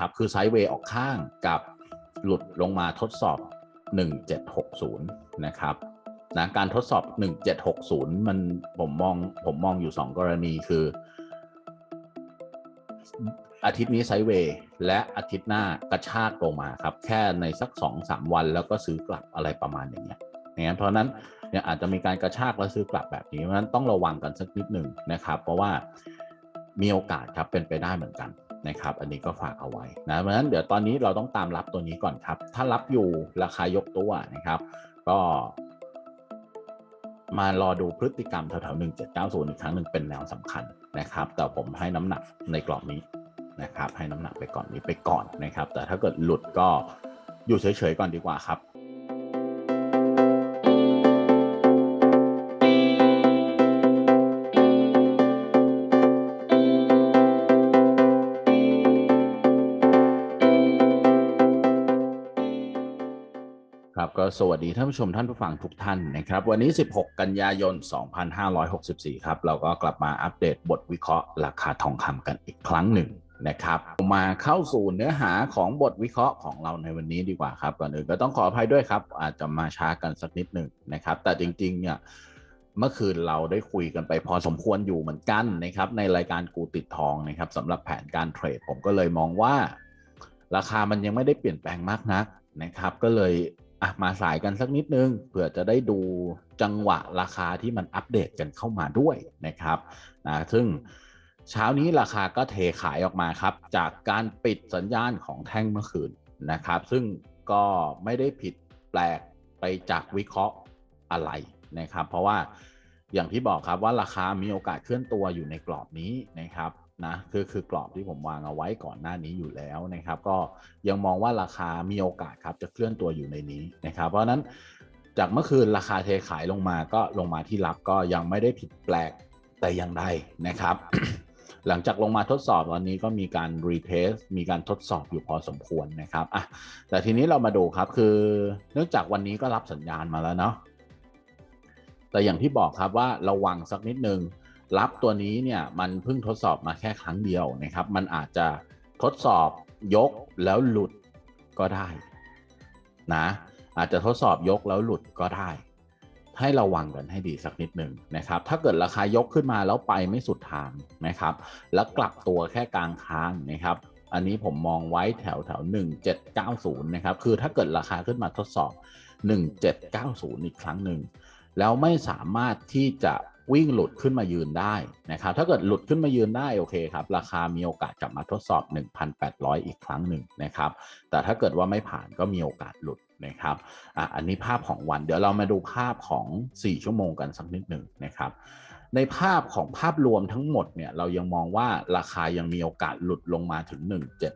นะครับ คือไซด์เวย์ออกข้างกับหลุดลงมาทดสอบ 1760 นะครับนะการทดสอบ 1760 มันผมมองผมมองอยู่ 2 กรณีคือ อาทิตย์นี้ไซด์เวย์และอาทิตย์หน้ากระชากลงมาครับ แค่ในสัก 2-3 วันแล้วก็ซื้อกลับอะไรประมาณอย่างเงี้ยงั้นเพราะนั้นเนี่ยอาจจะมีการกระชากแล้วซื้อกลับแบบนี้เพราะนั้นต้องระวังกันสักนิดหนึ่งนะครับ เพราะว่ามีโอกาสครับเป็นไปได้เหมือนกัน นะครับ อันนี้ก็ฝากเอาไว้นะเพราะฉะนั้นเดี๋ยวตอนนี้เราต้องตามรับตัวนี้ก่อนครับ ถ้ารับอยู่ราคายกตัวนะครับ ก็ มารอดูพฤติกรรมแถวๆ1790อีกครั้งหนึ่งเป็นแนวสำคัญนะครับ แต่ผมให้น้ำหนักในกรอบนี้นะครับ ให้น้ำหนักไปก่อนนี้ไปก่อนนะครับ แต่ถ้าเกิดหลุดก็อยู่เฉยๆก่อนดีกว่าครับ สวัสดีท่านผู้ชมท่านผู้ฟังทุกท่านนะครับ วันนี้ 16 กันยายน 2564 ครับ เราก็กลับมาอัปเดตบทวิเคราะห์ราคาทองคำกันอีกครั้งหนึ่งนะครับมาเข้าสู่เนื้อหาของบทวิเคราะห์ของเราในวันนี้ดีกว่าครับก่อนอื่นก็ต้องขออภัยด้วยครับ อาจจะมาช้ากันสักนิดหนึ่งนะครับ แต่จริงๆเนี่ยเมื่อคืนเราได้คุยกันไปพอสมควรอยู่เหมือนกันนะครับ ในรายการกูติดทองนะครับสำหรับแผนการเทรดผมก็เลยมองว่า ราคามันยังไม่ได้เปลี่ยนแปลงมากนักนะครับ ก็เลย อะมาสายกันสักนิดนึงเผื่อจะได้ดูจังหวะราคาที่มันอัปเดตกันเข้ามาด้วยนะครับนะซึ่งเช้านี้ราคาก็เทขายออกมาครับ จากการปิดสัญญาณของแท่งเมื่อคืนนะครับ ซึ่งก็ไม่ได้ผิดแปลกไปจากวิเคราะห์อะไรนะครับ เพราะว่าอย่างที่บอกครับว่าราคามีโอกาสเคลื่อนตัวอยู่ในกรอบนี้นะครับ นะคือคือกรอบที่ผมวางเอาไว้ก่อนหน้านี้อยู่แล้วนะครับ ก็ยังมองว่าราคามีโอกาสครับจะเคลื่อนตัวอยู่ในนี้นะครับ เพราะนั้นจากเมื่อคืนราคาเทขายลงมาก็ลงมาที่รับก็ยังไม่ได้ผิดแปลกแต่อย่างใดนะครับ หลังจากลงมาทดสอบวันนี้ก็มีการรีเทสมีการทดสอบอยู่พอสมควรนะครับอะแต่ทีนี้เรามาดูครับคือ เนื่องจากวันนี้ก็รับสัญญาณมาแล้วเนาะแต่อย่างที่บอกครับว่าระวังสักนิดนึง รับตัวนี้เนี่ยมันเพิ่งทดสอบมาแค่ครั้งเดียวนะครับ มันอาจจะทดสอบยกแล้วหลุดก็ได้นะอาจจะทดสอบยกแล้วหลุดก็ได้ ให้ระวังกันให้ดีสักนิดหนึ่งนะครับ ถ้าเกิดราคายกขึ้นมาแล้วไปไม่สุดทางนะครับ แล้วกลับตัวแค่กลางค้างนะครับ อันนี้ผมมองไว้แถวแถว1790นะครับคือถ้าเกิดราคาขึ้นมาทดสอบ 1790 อีกครั้งหนึ่งแล้วไม่สามารถที่จะ วิ่งหลุดขึ้นมายืนได้นะครับถ้าเกิดหลุดขึ้นมายืนได้โอเคครับราคามีโอกาสกลับมาทดสอบ 1,800 อีกครั้งหนึ่งนะครับแต่ถ้าเกิดว่าไม่ผ่านก็มีโอกาสหลุดนะครับอะอันนี้ภาพของวันเดี๋ยวเรามาดูภาพของ 4 ชั่วโมงกันสักนิดหนึ่งนะครับ ในภาพของภาพรวมทั้งหมดเนี่ยเรายังมองว่าราคายังมีโอกาสหลุดลงมาถึง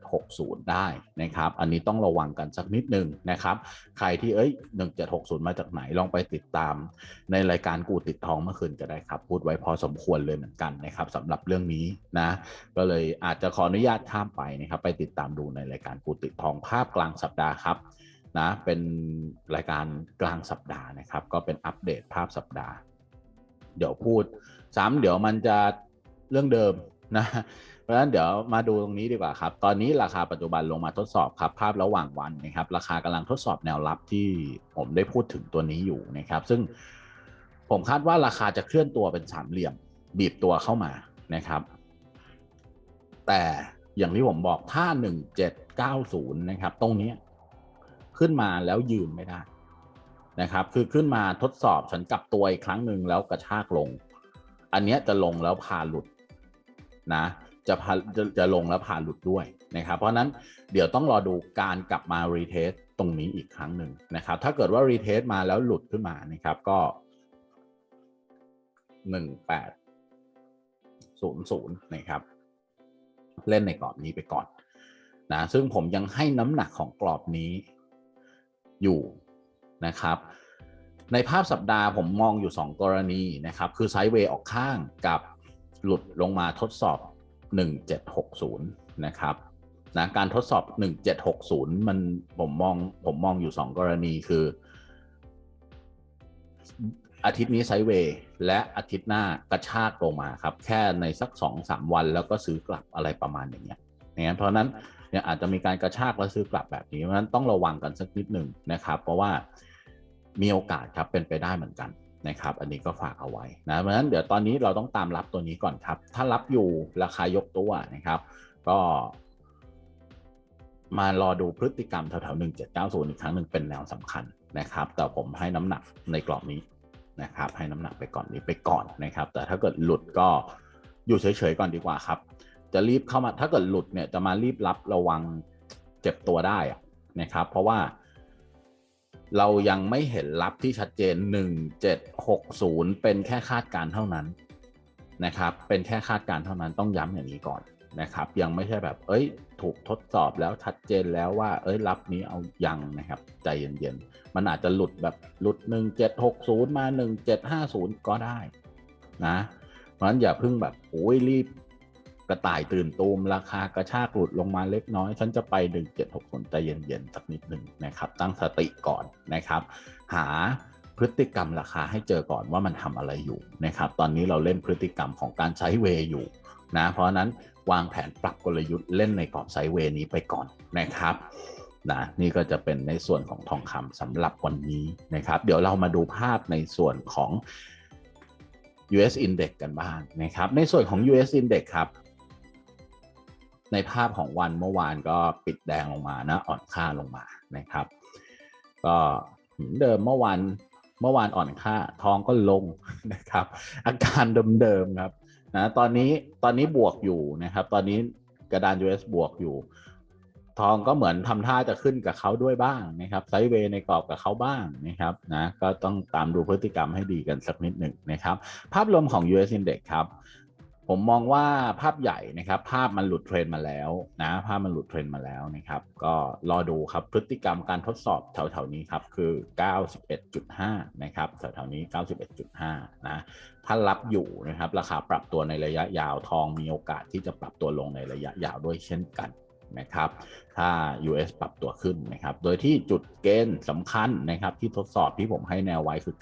1760 ได้นะครับ อันนี้ต้องระวังกันสักนิดหนึ่งนะครับ ใครที่เอ้ย 1760 มาจากไหนลองไปติดตาม ในรายการกูติดทองเมื่อคืนก็ได้ครับ พูดไว้พอสมควรเลยเหมือนกันนะครับสำหรับเรื่องนี้นะ ก็เลยอาจจะขออนุญาตข้ามไปนะครับ ไปติดตามดูในรายการกูติดทองภาพกลางสัปดาห์ครับนะเป็นรายการกลางสัปดาห์นะครับ ก็เป็นอัปเดตภาพสัปดาห์ เดี๋ยวพูดซ้ำเดี๋ยวมันจะเรื่องเดิมนะเพราะฉะนั้นเดี๋ยวมาดูตรงนี้ดีกว่าครับ ตอนนี้ราคาปัจจุบันลงมาทดสอบครับ ภาพระหว่างวันนะครับ ราคากำลังทดสอบแนวรับที่ผมได้พูดถึงตัวนี้อยู่นะครับ ซึ่งผมคาดว่าราคาจะเคลื่อนตัวเป็นสามเหลี่ยม บีบตัวเข้ามานะครับ แต่อย่างที่ผมบอกถ้า 1790 นะครับ ตรงนี้ขึ้นมาแล้วยืนไม่ได้ นะครับคือขึ้นมาทดสอบฉันกลับตัวอีกครั้งหนึ่งแล้วกระชากลง อันเนี้ยจะลงแล้วพาหลุดนะจะพาจะจะลงแล้วพาหลุดด้วยนะครับ เพราะนั้นเดี๋ยวต้องรอดูการกลับมารีเทสตรงนี้อีกครั้งหนึ่งนะครับ ถ้าเกิดว่ารีเทสมาแล้วหลุดขึ้นมานะครับก็หนึ่งแปดศูนย์ศูนย์นะครับ เล่นในกรอบนี้ไปก่อนนะซึ่งผมยังให้น้ำหนักของกรอบนี้อยู่ นะครับ ในภาพสัปดาห์ผมมองอยู่ 2 กรณีนะครับ คือไซด์เวย์ออกข้างกับหลุดลงมาทดสอบ 1760 นะครับนะการทดสอบ 1760 มันผมมองผมมองอยู่ 2 กรณีคือ อาทิตย์นี้ไซด์เวย์และอาทิตย์หน้ากระชากลงมาครับ แค่ในสัก 2-3 วันแล้วก็ซื้อกลับอะไรประมาณอย่างเงี้ยงั้นเพราะนั้น เนี่ยอาจจะมีการกระชากและซื้อกลับแบบนี้เพราะฉะนั้นต้องระวังกันสักนิดหนึ่งนะครับ เพราะว่ามีโอกาสครับเป็นไปได้เหมือนกันนะครับ อันนี้ก็ฝากเอาไว้นะเพราะฉะนั้นเดี๋ยวตอนนี้เราต้องตามรับตัวนี้ก่อนครับ ถ้ารับอยู่ราคายกตัวนะครับ ก็มารอดูพฤติกรรมแถวๆ1790อีกครั้งหนึ่งเป็นแนวสำคัญนะครับ แต่ผมให้น้ำหนักในกรอบนี้นะครับ ให้น้ำหนักไปก่อนนี้ไปก่อนนะครับ แต่ถ้าเกิดหลุดก็อยู่เฉยๆก่อนดีกว่าครับ จะรีบเข้ามาถ้าเกิดหลุดเนี่ยจะมารีบรับระวังเจ็บตัวได้นะครับ เพราะว่า เรายังไม่เห็นรับที่ชัดเจน 1760 เป็นแค่คาดการณ์เท่านั้นนะครับ เป็นแค่คาดการณ์เท่านั้นต้องย้ำอย่างนี้ก่อนนะครับ ยังไม่ใช่แบบ เอ้ย ถูกทดสอบแล้วชัดเจนแล้วว่า เอ้ยรับนี้เอายังนะครับ ใจเย็นๆ มันอาจจะหลุดแบบหลุด 1760 มา 1750 ก็ได้นะเพราะฉะนั้นอย่าเพิ่งแบบโอ้ยรีบ กระต่ายตื่นตูมราคากระชากหลุดลงมาเล็กน้อย ฉันจะไป 1760ใจเย็นๆสักนิดหนึ่งนะครับ ตั้งสติก่อนนะครับ หาพฤติกรรมราคาให้เจอก่อนว่ามันทำอะไรอยู่นะครับ ตอนนี้เราเล่นพฤติกรรมของการใช้เวย์อยู่นะเพราะฉะนั้นวางแผนปรับกลยุทธ์เล่นในกรอบไซด์เวย์นี้ไปก่อนนะครับนะนี่ก็จะเป็นในส่วนของทองคำสำหรับวันนี้นะครับ เดี๋ยวเรามาดูภาพในส่วนของ US Index กันบ้างนะครับ ในส่วนของ US Index ครับ ในภาพของวันเมื่อวานก็ปิดแดงลงมานะอ่อนค่าลงมานะครับ ก็เหมือนเดิมเมื่อวานเมื่อวานอ่อนค่าทองก็ลงนะครับ อาการเดิมๆครับนะตอนนี้ตอนนี้บวกอยู่นะครับ ตอนนี้กระดาน US บวกอยู่ ทองก็เหมือนทำท่าจะขึ้นกับเขาด้วยบ้างนะครับไซด์เวย์ในกรอบกับเขาบ้างนะครับนะก็ต้องตามดูพฤติกรรมให้ดีกันสักนิดหนึ่งนะครับ ภาพรวมของ US Index ครับ ผมมองว่าภาพใหญ่นะครับ ภาพมันหลุดเทรนมาแล้วนะ ภาพมันหลุดเทรนมาแล้วนะครับ ก็รอดูครับพฤติกรรมการทดสอบแถวๆนี้ครับคือ 91.5 นะครับแถวๆนี้ 91.5 นะถ้ารับอยู่นะครับ ราคาปรับตัวในระยะยาวทองมีโอกาสที่จะปรับตัวลงในระยะยาวด้วยเช่นกัน นะครับ ถ้า US ปรับตัวขึ้นนะครับ โดยที่จุดเกณฑ์สำคัญนะครับที่ทดสอบที่ผมให้แนวไว้คือ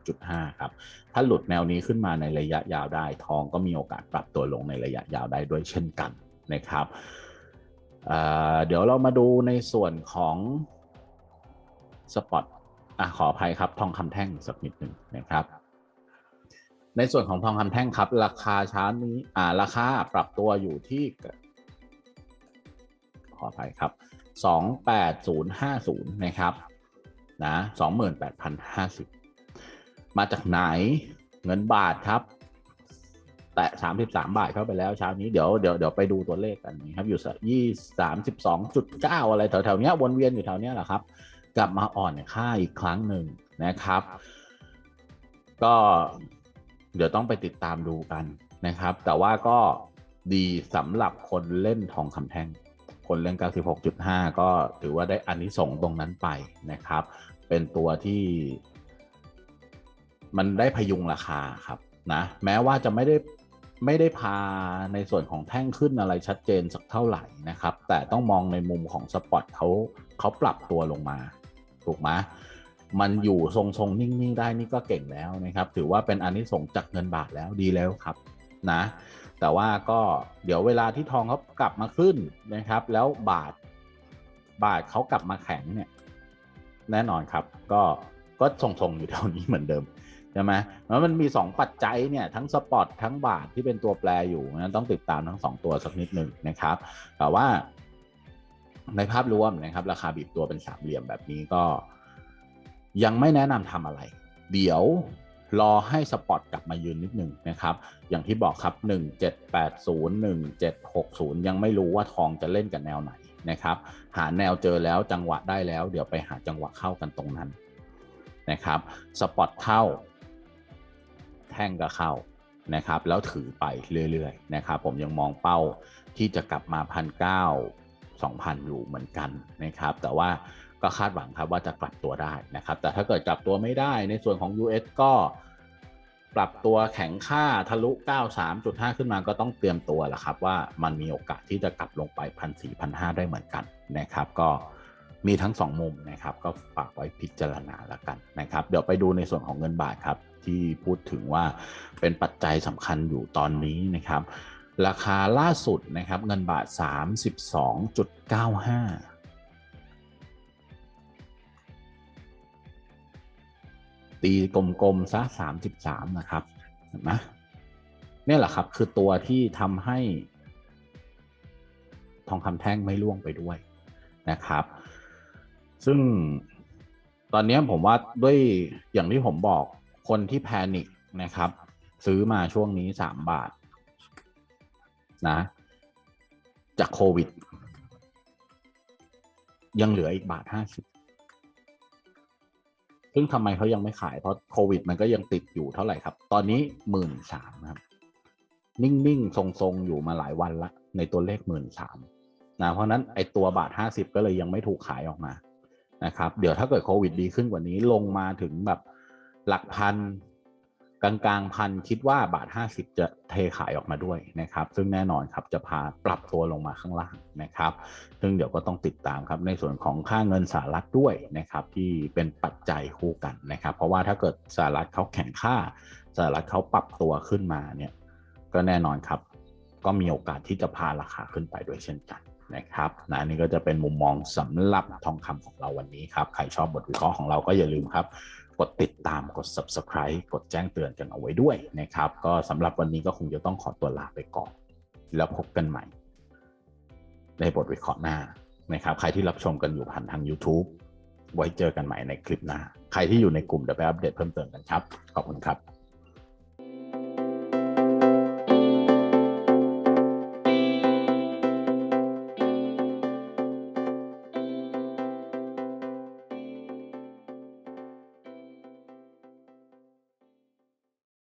93.5 ครับ ถ้าหลุดแนวนี้ขึ้นมาในระยะยาวได้ ทองก็มีโอกาสปรับตัวลงในระยะยาวได้ด้วยเช่นกันนะครับเเดี๋ยวเรามาดูในส่วนของสปอตอขออภัยครับ ทองคำแท่งสักนิดหนึ่งนะครับในส่วนของทองคำแท่งครับ ราคาเช้านี้อ่าราคาปรับตัวอยู่ที่ ออภัยครับ 28050 นะครับนะ28,050 มาจากไหนเงินบาทครับ แตะ33 บาทเข้าไปแล้วเช้านี้เดี๋ยวเดี๋ยวเดี๋ยวไปดูตัวเลขกันนะครับ อยู่สักยี่สามสิบสองจุดเก้าอะไรแถวๆนี้วนเวียนอยู่แถวเนี้ยแหละครับ กลับมาอ่อนค่าอีกครั้งหนึ่งนะครับ ก็เดี๋ยวต้องไปติดตามดูกันนะครับ แต่ว่าก็ดีสำหรับคนเล่นทองคำแท่ง คนเล่น96.5 ก็ถือว่าได้อันนี้ส่งตรงนั้นไปนะครับ เป็นตัวที่ มันได้พยุงราคาครับนะแม้ว่าจะไม่ได้ไม่ได้พาในส่วนของแท่งขึ้นอะไรชัดเจนสักเท่าไหร่นะครับ แต่ต้องมองในมุมของสปอตเขาเขาปรับตัวลงมา ถูกไหมมันอยู่ทรงๆ นิ่ง ๆ ได้นี่ก็เก่งแล้วนะครับ ถือว่าเป็นอันนี้ส่งจากเงินบาทแล้วดีแล้วครับนะ แต่ว่าก็เดี๋ยวเวลาที่ทองเขากลับมาขึ้นนะครับ แล้วบาทบาทเขากลับมาแข็งเนี่ย แน่นอนครับ ก็ก็ทรงๆอยู่แถวนี้เหมือนเดิมใช่ไหมแล้วมันมี 2 ปัจจัยเนี่ยทั้งสปอตทั้งบาทที่เป็นตัวแปรอยู่นั้นต้องติดตามทั้ง 2 ตัวสักนิดหนึ่งนะครับ แต่ว่าในภาพรวมนะครับ ราคาบีบตัวเป็นสามเหลี่ยมแบบนี้ก็ ยังไม่แนะนำทำอะไร เดี๋ยว รอให้สปอตกลับมายืนนิดหนึ่งนะครับ อย่างที่บอกครับ 1780 1760 ยังไม่รู้ว่าทองจะเล่นกับแนวไหนนะครับ หาแนวเจอแล้วจังหวะได้แล้ว เดี๋ยวไปหาจังหวะเข้ากันตรงนั้นนะครับ สปอตเข้า แท่งก็เข้านะครับ แล้วถือไปเรื่อยๆนะครับ ผมยังมองเป้าที่จะกลับมาพันเก้าสองพันอยู่เหมือนกันนะครับ แต่ว่า ก็คาดหวังครับว่าจะกลับตัวได้นะครับ แต่ถ้าเกิดกลับตัวไม่ได้ในส่วนของ US ก็ปรับตัวแข็งค่าทะลุ 93.5 ขึ้นมาก็ต้องเตรียมตัวแหละครับ ว่ามันมีโอกาสที่จะกลับลงไปพันสี่พันห้าได้เหมือนกันนะครับ ก็มีทั้ง 2 มุมนะครับ ก็ฝากไว้พิจารณาแล้วกันนะครับ เดี๋ยวไปดูในส่วนของเงินบาทครับ ที่พูดถึงว่าเป็นปัจจัยสำคัญอยู่ตอนนี้นะครับ ราคาล่าสุดนะครับ เงินบาท 32.95 ตีกลมๆซะ33นะครับเห็นไหมเนี่ยแหละครับคือตัวที่ทำให้ทองคำแท่งไม่ล่วงไปด้วยนะครับ ซึ่งตอนนี้ผมว่าด้วยอย่างที่ผมบอกคนที่แพนิคนะครับ ซื้อมาช่วงนี้3บาทนะจากโควิด ยังเหลืออีกบาทห้าสิบ ซึ่งทำไมเขายังไม่ขายเพราะโควิด มันก็ยังติดอยู่เท่าไหร่ครับ ตอนนี้หมื่นสามครับ นิ่งๆ ทรงๆ อยู่มาหลายวันละ ในตัวเลขหมื่นสามนะเพราะนั้นไอตัวบาทห้าสิบก็เลยยังไม่ถูกขายออกมานะครับ เดี๋ยวถ้าเกิดโควิดดีขึ้นกว่านี้ลงมาถึงแบบหลักพัน กลางกลางพันคิดว่าบาท 50 จะเทขายออกมาด้วยนะครับ ซึ่งแน่นอนครับจะพาปรับตัวลงมาข้างล่างนะครับ ซึ่งเดี๋ยวก็ต้องติดตามครับในส่วนของค่าเงินสหรัฐด้วยนะครับที่เป็นปัจจัยคู่กันนะครับ เพราะว่าถ้าเกิดสหรัฐเขาแข่งค่าสหรัฐเขาปรับตัวขึ้นมาเนี่ยก็แน่นอนครับ ก็มีโอกาสที่จะพาราคาขึ้นไปด้วยเช่นกันนะครับนะนี่ก็จะเป็นมุมมองสำหรับทองคำของเราวันนี้ครับใครชอบบทวิเคราะห์ของเราก็อย่าลืมครับ กดติดตามกด subscribe กดแจ้งเตือนกันเอาไว้ด้วยนะครับ ก็สำหรับวันนี้ก็คงจะต้องขอตัวลาไปก่อน แล้วพบกันใหม่ ในบทวิเคราะห์หน้านะครับ ใครที่รับชมกันอยู่ผ่านทาง YouTube ไว้เจอกันใหม่ในคลิปหน้า ใครที่อยู่ในกลุ่มเดี๋ยวไปอัปเดตเพิ่มเติมกันครับ ขอบคุณครับ